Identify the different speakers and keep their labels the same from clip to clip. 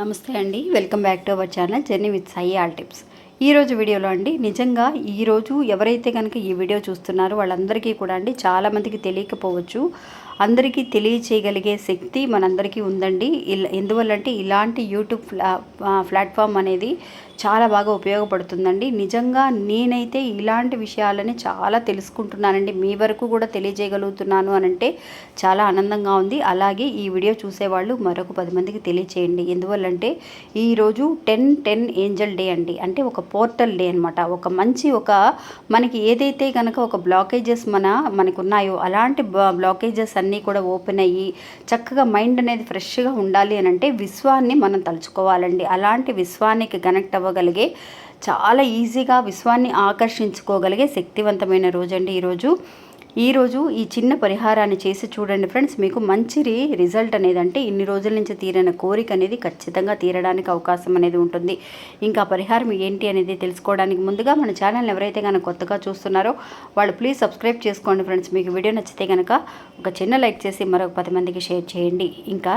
Speaker 1: నమస్తే అండి. Welcome back to our channel journey with Sai all tips. ఈరోజు వీడియోలో అండి నిజంగా ఈరోజు ఎవరైతే కనుక ఈ వీడియో చూస్తున్నారో వాళ్ళందరికీ కూడా అండి చాలామందికి తెలియకపోవచ్చు. అందరికీ తెలియచేయగలిగే శక్తి మనందరికీ ఉందండి. ఇలా ఎందువల్లంటే ఇలాంటి యూట్యూబ్ ప్లాట్ఫామ్ అనేది చాలా బాగా ఉపయోగపడుతుందండి. నిజంగా నేనైతే ఇలాంటి విషయాలని చాలా తెలుసుకుంటున్నానండి. మీ వరకు కూడా తెలియజేయగలుగుతున్నాను అని అంటే చాలా ఆనందంగా ఉంది. అలాగే ఈ వీడియో చూసేవాళ్ళు మరొక పది మందికి తెలియచేయండి. ఎందువల్లంటే ఈరోజు టెన్ టెన్ ఏంజల్ డే అండి. అంటే ఒక పోర్టల్ డే అనమాట ఒక మంచి ఒక మనకి ఏదైతే కనుక ఒక బ్లాకేజెస్ మన మనకు ఉన్నాయో అలాంటి బ్లాకేజెస్ అన్నీ కూడా ఓపెన్ అయ్యి చక్కగా మైండ్ అనేది ఫ్రెష్గా ఉండాలి అని అంటే విశ్వాన్ని మనం తలుచుకోవాలండి. అలాంటి విశ్వానికి కనెక్ట్ అవ్వ చదవగలిగే చాలా ఈజీగా విశ్వాన్ని ఆకర్షించుకోగలిగే శక్తివంతమైన రోజు. అండి ఈరోజు ఈరోజు ఈ చిన్న పరిహారాన్ని చేసి చూడండి ఫ్రెండ్స్ మీకు మంచి రిజల్ట్ అనేది అంటే ఇన్ని రోజుల నుంచి తీరిన కోరిక అనేది ఖచ్చితంగా తీరడానికి అవకాశం అనేది ఉంటుంది. ఇంకా పరిహారం ఏంటి అనేది తెలుసుకోవడానికి ముందుగా మన ఛానల్ని ఎవరైతే కనుక కొత్తగా చూస్తున్నారో వాళ్ళు ప్లీజ్ సబ్స్క్రైబ్ చేసుకోండి ఫ్రెండ్స్. మీకు వీడియో నచ్చితే కనుక ఒక చిన్న లైక్ చేసి మరొక పది మందికి షేర్ చేయండి. ఇంకా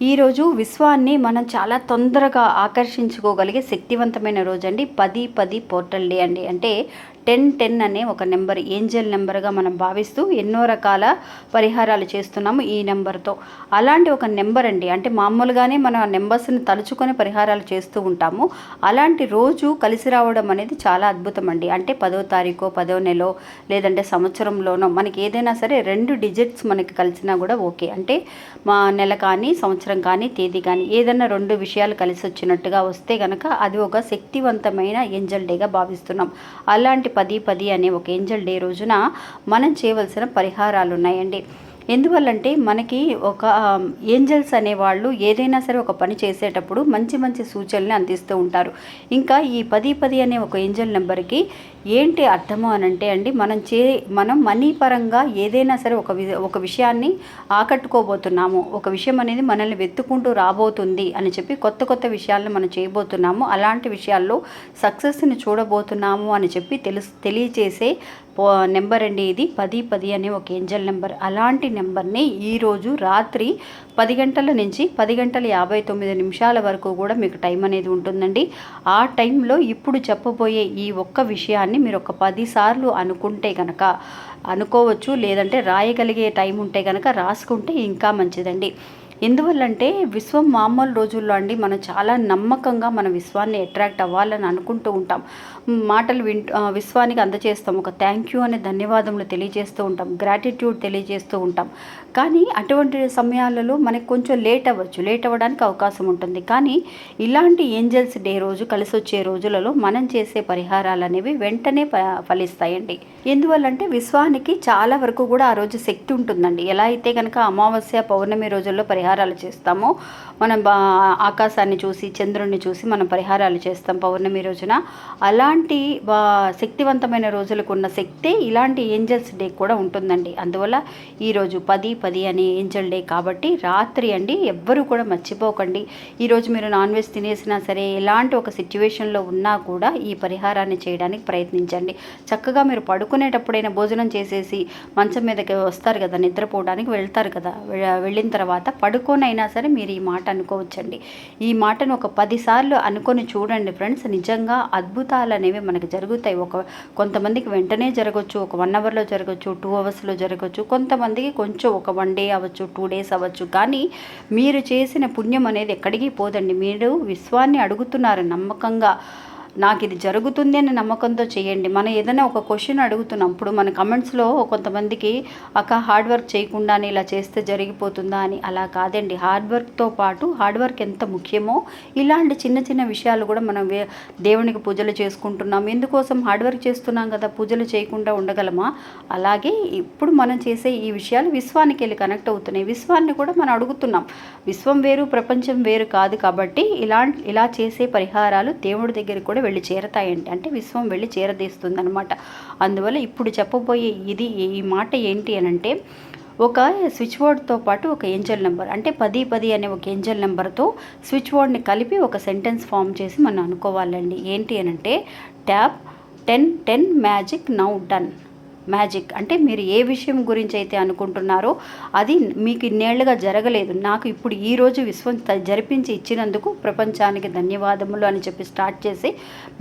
Speaker 1: ఈరోజు విశ్వాన్ని మనం చాలా తొందరగా ఆకర్షించుకోగలిగే శక్తివంతమైన రోజు అండి పది పది పోర్టల్ డే అండి. అంటే టెన్ టెన్ అనే ఒక నెంబర్ ఏంజల్ నెంబర్గా మనం భావిస్తూ ఎన్నో రకాల పరిహారాలు చేస్తున్నాము ఈ నెంబర్తో. అలాంటి ఒక నెంబర్ అండి. అంటే మామూలుగానే మనం ఆ నెంబర్స్ని తలుచుకొని పరిహారాలు చేస్తూ ఉంటాము. అలాంటి రోజు కలిసి రావడం అనేది చాలా అద్భుతం అండి. అంటే పదో తారీఖు పదో నెలో లేదంటే సంవత్సరంలోనో మనకి ఏదైనా సరే రెండు డిజిట్స్ మనకి కలిసినా కూడా ఓకే. అంటే మా నెల కానీ సంవత్సరం కానీ తేదీ కానీ ఏదైనా రెండు విషయాలు కలిసి వచ్చినట్టుగా వస్తే కనుక అది ఒక శక్తివంతమైన ఏంజల్ డేగా భావిస్తున్నాం. అలాంటి పది పది అనే ఒక ఏంజల్ డే రోజున మనం చేయవలసిన పరిహారాలు ఉన్నాయండి ఎందువల్లంటే మనకి ఒక ఏంజల్స్ అనేవాళ్ళు ఏదైనా సరే ఒక పని చేసేటప్పుడు మంచి మంచి సూచనలు అందిస్తూ ఉంటారు. ఇంకా ఈ పది పది అనే ఒక ఏంజల్ నెంబర్కి ఏంటి అర్థము అని అంటే అండి మనం చే మనం మనీ పరంగా ఏదైనా సరే ఒక వి ఒక విషయాన్ని ఆకట్టుకోబోతున్నాము. ఒక విషయం అనేది మనల్ని వెతుక్కుంటూ రాబోతుంది అని చెప్పి కొత్త కొత్త విషయాలను మనం చేయబోతున్నాము. అలాంటి విషయాల్లో సక్సెస్ని చూడబోతున్నాము అని చెప్పి తెలుసు తెలియచేసే నెంబర్ అండి ఇది. పది పది అనే ఒక ఏంజల్ నెంబర్. అలాంటి నెంబర్ని ఈరోజు రాత్రి పది గంటల నుంచి పది గంటల యాభై తొమ్మిది నిమిషాల వరకు కూడా మీకు టైం అనేది ఉంటుందండి. ఆ టైంలో ఇప్పుడు చెప్పబోయే ఈ ఒక్క విషయాన్ని మీరు ఒక పదిసార్లు అనుకుంటే కనుక అనుకోవచ్చు. లేదంటే రాయగలిగే టైం ఉంటే కనుక రాసుకుంటే ఇంకా మంచిదండి. ఎందువల్లంటే విశ్వం మామూలు రోజుల్లో అండి మనం చాలా నమ్మకంగా మన విశ్వాన్ని అట్రాక్ట్ అవ్వాలని అనుకుంటూ ఉంటాం. మాటలు విన్ విశ్వానికి అందజేస్తాం ఒక థ్యాంక్ యూ అనే ధన్యవాదములు తెలియజేస్తూ ఉంటాం. గ్రాటిట్యూడ్ తెలియజేస్తూ ఉంటాం. కానీ అటువంటి సమయాలలో మనకి కొంచెం లేట్ అవ్వచ్చు. లేట్ అవ్వడానికి అవకాశం ఉంటుంది. కానీ ఇలాంటి ఏంజల్స్ డే రోజు కలిసి వచ్చే రోజులలో మనం చేసే పరిహారాలు అనేవి వెంటనే ఫలిస్తాయండి. ఎందువల్లంటే విశ్వానికి చాలా వరకు కూడా ఆ రోజు శక్తి ఉంటుందండి. ఎలా అయితే కనుక అమావాస్య పౌర్ణమి రోజుల్లో పరిహారాలు చేస్తామో మనం బా ఆకాశాన్ని చూసి చంద్రుడిని చూసి మనం పరిహారాలు చేస్తాం పౌర్ణమి రోజున. అలాంటి బా శక్తివంతమైన రోజులకు ఉన్న శక్తే ఇలాంటి ఏంజల్స్ డే కూడా ఉంటుందండి. అందువల్ల ఈరోజు పది పది అనే ఏంజల్ డే కాబట్టి రాత్రి అండి ఎవ్వరూ కూడా మర్చిపోకండి. ఈరోజు మీరు నాన్ వెజ్ తినేసినా సరే ఎలాంటి ఒక సిచ్యువేషన్లో ఉన్నా కూడా ఈ పరిహారాన్ని చేయడానికి ప్రయత్నించండి. చక్కగా మీరు పడుకునేటప్పుడైనా భోజనం చేసేసి మంచం మీదకి వస్తారు కదా నిద్రపోవడానికి వెళ్తారు కదా వెళ్ళిన తర్వాత పడుకోనైనా సరే మీరు ఈ మాట అనుకోవచ్చండి. ఈ మాటను ఒక పదిసార్లు అనుకొని చూడండి ఫ్రెండ్స్. నిజంగా అద్భుతాలు అనేవి మనకి జరుగుతాయి. ఒక కొంతమందికి వెంటనే జరగవచ్చు ఒక వన్ అవర్లో జరగచ్చు టూ అవర్స్లో జరగచ్చు కొంతమందికి కొంచెం ఒక వన్ డే అవ్వచ్చు టూ డేస్ అవ్వచ్చు. కానీ మీరు చేసిన పుణ్యం అనేది ఎక్కడికి పోదండి. మీరు విశ్వాన్ని అడుగుతున్నారు నమ్మకంగా నాకు ఇది జరుగుతుంది అనే నమ్మకంతో చేయండి. మనం ఏదైనా ఒక క్వశ్చన్ అడుగుతున్నాం. ఇప్పుడు మన కమెంట్స్లో కొంతమందికి అక్క హార్డ్ వర్క్ చేయకుండానే ఇలా చేస్తే జరిగిపోతుందా? అని. అలా కాదండి. హార్డ్ వర్క్తో పాటు హార్డ్ వర్క్ ఎంత ముఖ్యమో ఇలాంటి చిన్న చిన్న విషయాలు కూడా మనం దేవునికి పూజలు చేసుకుంటున్నాం. ఎందుకోసం హార్డ్ వర్క్ చేస్తున్నాం కదా? పూజలు చేయకుండా ఉండగలమా? అలాగే ఇప్పుడు మనం చేసే ఈ విషయాలు విశ్వానికి వెళ్ళి కనెక్ట్ అవుతున్నాయి. విశ్వాన్ని కూడా మనం అడుగుతున్నాం. విశ్వం వేరు ప్రపంచం వేరు కాదు కాబట్టి ఇలా ఇలా చేసే పరిహారాలు దేవుడి దగ్గరికి కూడా వెళ్ళి చేరతాయండి అంటే విశ్వం వెళ్ళి చేరదీస్తుంది అనమాట అందువల్ల ఇప్పుడు చెప్పబోయే ఇది ఈ మాట ఏంటి అని అంటే ఒక స్విచ్ బోర్డ్తో పాటు ఒక ఏంజల్ నెంబర్ అంటే పది పది అనే ఒక ఏంజల్ నెంబర్తో స్విచ్ బోర్డ్ని కలిపి ఒక సెంటెన్స్ ఫామ్ చేసి మనం అనుకోవాలండి. ఏంటి అని అంటే tap ten ten magic now done. Magic. అంటే మీరు ఏ విషయం గురించి అయితే అనుకుంటున్నారో అది మీకు ఇన్నేళ్ళుగా జరగలేదు. నాకు ఇప్పుడు ఈరోజు విశ్వం జరిపించి ఇచ్చినందుకు ప్రపంచానికి ధన్యవాదములు అని చెప్పి స్టార్ట్ చేసి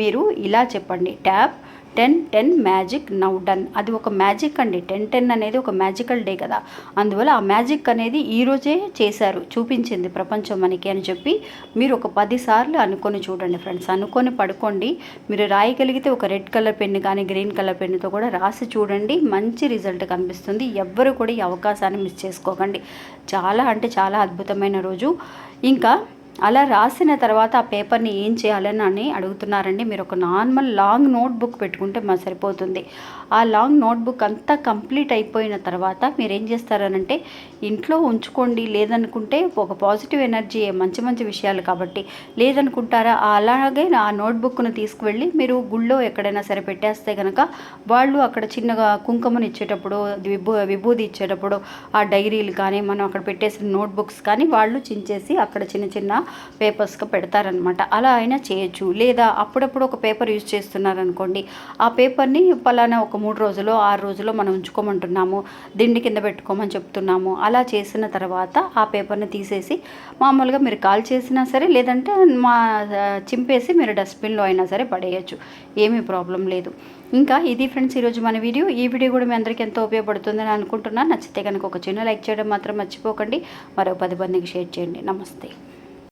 Speaker 1: మీరు ఇలా చెప్పండి. Tap ten ten magic now done. అది ఒక మ్యాజిక్ అండి. టెన్ టెన్ అనేది ఒక మ్యాజికల్ డే కదా. అందువల్ల ఆ మ్యాజిక్ అనేది ఈ రోజే చేశారు చూపించింది ప్రపంచం మనకి అని చెప్పి మీరు ఒక పదిసార్లు అనుకొని చూడండి ఫ్రెండ్స్. అనుకొని పడుకోండి. మీరు రాయగలిగితే ఒక రెడ్ కలర్ పెన్ను కానీ గ్రీన్ కలర్ పెన్నుతో కూడా రాసి చూడండి. మంచి రిజల్ట్ కనిపిస్తుంది. ఎవ్వరు కూడా ఈ అవకాశాన్ని మిస్ చేసుకోకండి. చాలా అంటే చాలా అద్భుతమైన రోజు. ఇంకా అలా రాసిన తర్వాత ఆ పేపర్ని ఏం చేయాలని అని అడుగుతున్నారండి. మీరు ఒక నార్మల్ లాంగ్ నోట్ బుక్ పెట్టుకుంటే మా సరిపోతుంది. ఆ లాంగ్ నోట్ బుక్ అంతా కంప్లీట్ అయిపోయిన తర్వాత మీరు ఏం చేస్తారనంటే ఇంట్లో ఉంచుకోండి. లేదనుకుంటే ఒక పాజిటివ్ ఎనర్జీ మంచి మంచి విషయాలు కాబట్టి లేదనుకుంటారా? అలాగే ఆ నోట్బుక్ను తీసుకువెళ్ళి మీరు గుళ్ళో ఎక్కడైనా సరే పెట్టేస్తే కనుక వాళ్ళు అక్కడ చిన్నగా కుంకుమని ఇచ్చేటప్పుడు విభూ విభూది ఇచ్చేటప్పుడు ఆ డైరీలు కానీ మనం అక్కడ పెట్టేసిన నోట్బుక్స్ కానీ వాళ్ళు చించేసి అక్కడ చిన్న చిన్న పేపర్స్గా పెడతారనమాట. అలా అయినా చేయొచ్చు. లేదా అప్పుడప్పుడు ఒక పేపర్ యూజ్ చేస్తున్నారనుకోండి ఆ పేపర్ని పలానా ఒక మూడు రోజులు ఆరు రోజులు మనం ఉంచుకోమంటున్నాము దిండి కింద పెట్టుకోమని చెప్తున్నాము అలా చేసిన తర్వాత ఆ పేపర్ని తీసేసి మామూలుగా మీరు కాల్ చేసినా సరే లేదంటే మా చింపేసి మీరు డస్ట్బిన్లో అయినా సరే పడేయచ్చు. ఏమీ ప్రాబ్లం లేదు. ఇంకా ఇది ఫ్రెండ్స్ ఈరోజు మన వీడియో. ఈ వీడియో కూడా మీ అందరికీ ఎంతో ఉపయోగపడుతుందని అనుకుంటున్నాను. నచ్చితే కనుక ఒక చిన్న లైక్ చేయడం మాత్రం మర్చిపోకండి. మరో పది మందికి షేర్ చేయండి. నమస్తే.